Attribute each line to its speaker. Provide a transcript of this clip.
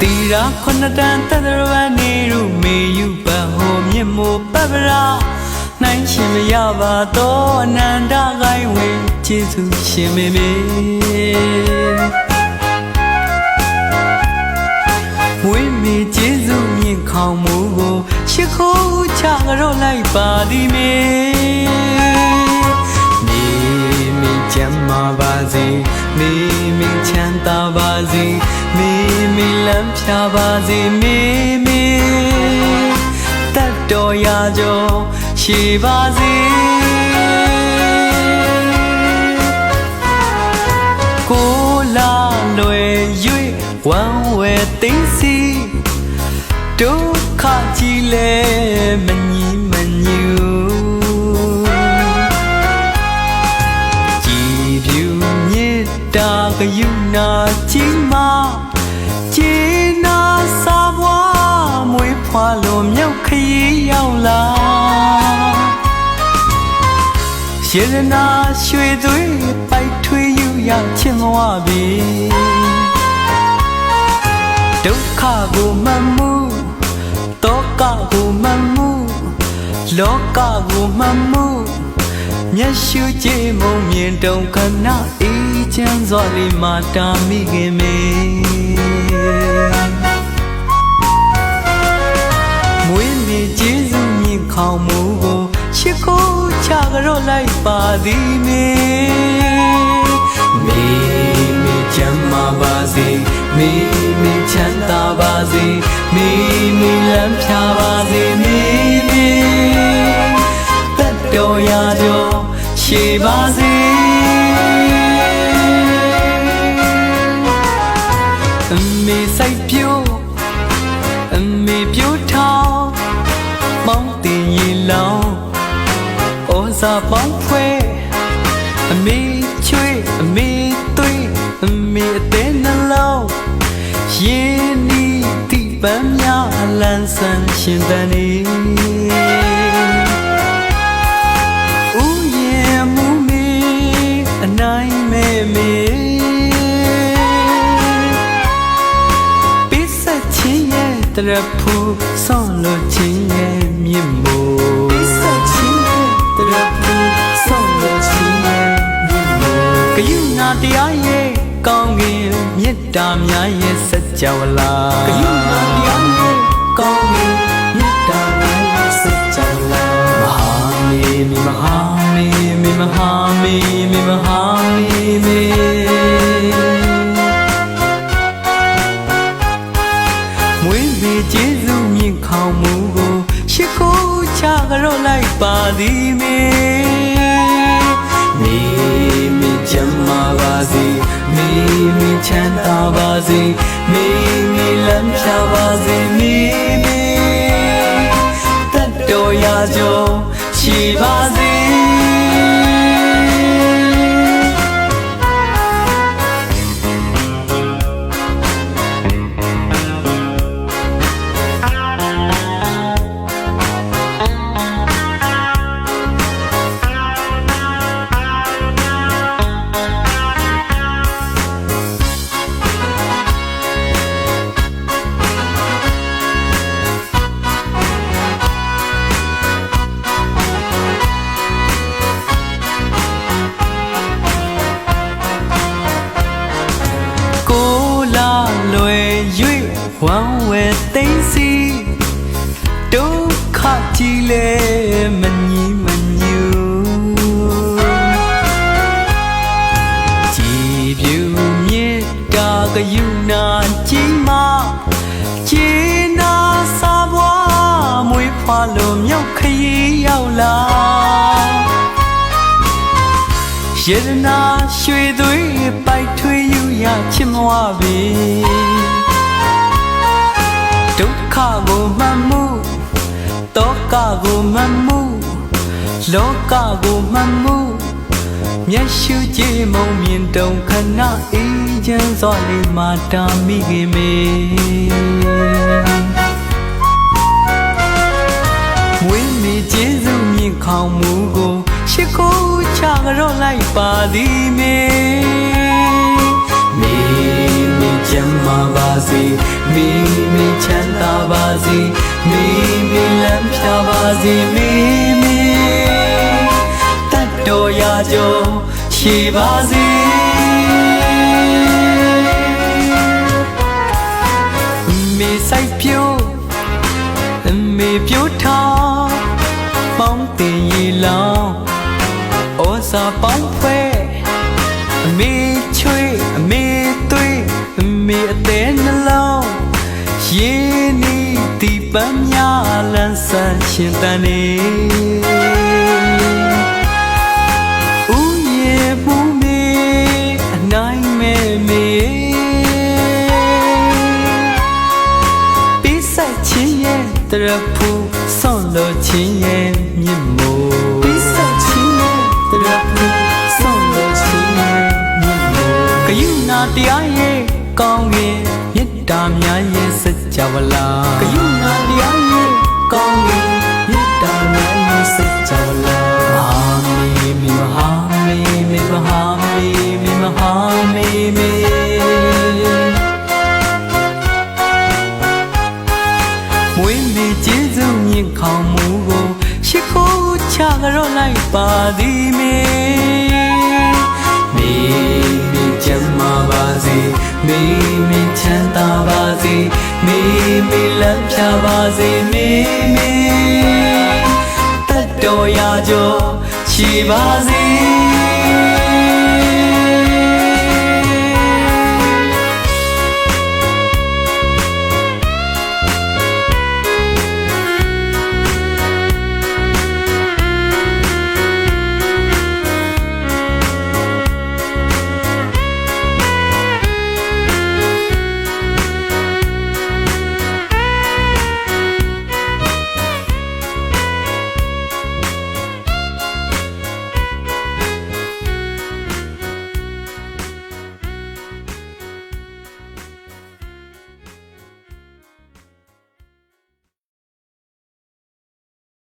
Speaker 1: တီရာခုနှစ်တန်တသရဝနေရူမေယူပဟိုမြင့်မို့ပပရာနိုင်ရှင်မရပါတော့အနန္တကိုင်းဝင်ကျေးဇူးရှင်မေမေမွေးမီကျေးဇူးမြင့်ခေါင်မှုကိုရှ िख ိုးချကြောလိုက်ပါသည်မေမိ လမ်းဖြာပါစေမိမိတတ်တော်ရာကျော်ရှိပါစေကိုလာလွယ်၍ဝမ်းဝဲသိမ်းစီဒုက္ခကြီးလဲမညီမ ရေရနာရွှေသွေးပိုက်ထွေးယူရချင်သွားပြီဒုက္ခကိုမမှုတောကကိုမမှုလောကကိုမမှုမျက်ရှုကြည်မုံမြင်တုံခဏအေးချမ်းစွာလေးမာတာမိခင်မေမွေးနေကျေးဇူးမြင့်ခေါင်မှုကိုချစ်ကို ချကြောလိုက်ပါသည်မေမိမိချမ်းမာပါစေမိမိချမ်းသာပါစေမိမိလမ်းဖြာပါစေမိမိတတ်တော်ရာကျော်ရှိပါစေ ဩဇာပေါင်းဖွဲအမေချွေးအမေသွေးအမေအသေးနှလုံးရင်းနီးတိပန်းများအလန်းဆန်းရှင်တန်နေဥယျာဉ်မူမေအနိုင်မဲမေပိစက်ချင်းရဲ့တရဖူဆောင်းလို့ချင်းရဲ့မြင့်မို့ပိစက်ချင်း ရဲ့တရဖူဆောင်းလို့ချင်းရဲ့မြင့်မို့ကယုနာတရားရဲ့ကောင်းကင်မေတ္တာများရဲ့စัจ java လာကယုနာတရားရဲ့ကောင်းကင်မေတ္တာများရဲ့စัจ java လာမဟာမေမိမဟာမေမိမဟာမေမိမဟာမေမေမွေးမေကျေးဇူးမြင့်ခေါင်မှုကို ရှိခိုးချကြောလိုက်ပါသည်မေမိမိချမ်းသာပါစေမိမိချမ်းသာပါစေမိမိလမ်းဖြာပါစေမိမိတတ်တော်ရာကျော်ရှိပါ ဝမ်းဝဲသိမ့်စီဒုက္ခကြီးလဲမညီမညူကြည်ပြူမြတ်တာကယုနာကြီးမာကျေနာစာဘွားမွေးဖွာလို့မြောက်ခရီးရောက်လာရေရနာရွှေသွေးပိုက်ထွေးယူရချင်မွားပြီဒု က္ခကိုမှတ်မှုတောကကိုမှတ်မှုလောကကိုမှတ်မှုမျက်ရှုကြည်မုံမြင်တုံခဏအေးချမ်းစွာလေးမာတာမိခင်မေမွေးမီကျေးဇူးမြင့်ခေါင်မှုကိုရှိခိုးချကြောလိုက်ပါသည်မေမိမိချကျမ်းမာပါစေမိမိချမ်း စေမိမိတတ်တော်ရာကျော်ရှိပါစေမေဆိုင်ပြိုးမေပြိုးထားပေါင်းတင်ရီလောင်းဩစာပေါင်းဖွဲ့အမေချွေးအမေသွေးအမေအသေးနှလုံးရင်းနီးဒီ ပန်းများလန်းဆန်းရှင်တန်နေဦးရေမှုမေအနိုင်မဲ့မေပိစက်ချင်းရဲ့တရဖူဆွန်လို့ချင်းရဲ့မြင့်မို့ပိစက်ချင်းရဲ့တရဖူဆွန်လို့ချင်းရဲ့မြင့်မို့ကယူနာတရားရဲ့ကောင်းရင်မေတ္တာများရဲ့စ ကြဝဠာကယူနာတရားရဲ့ကောင်းရင်မေတ္တာများရဲ့စကြဝဠာမဟာမေမေမဟာမေမေမဟာမေမေမဟာမေမေဝိမေကျေးဇူးမြင့်ခေါင်မှုကိုရှိခိုးချကြောလိုက်ပါသည်မေမေ မေမေလမ်းဖြာပါစေမေမေတတ်တော်ရာကျော်ရှိပါစေ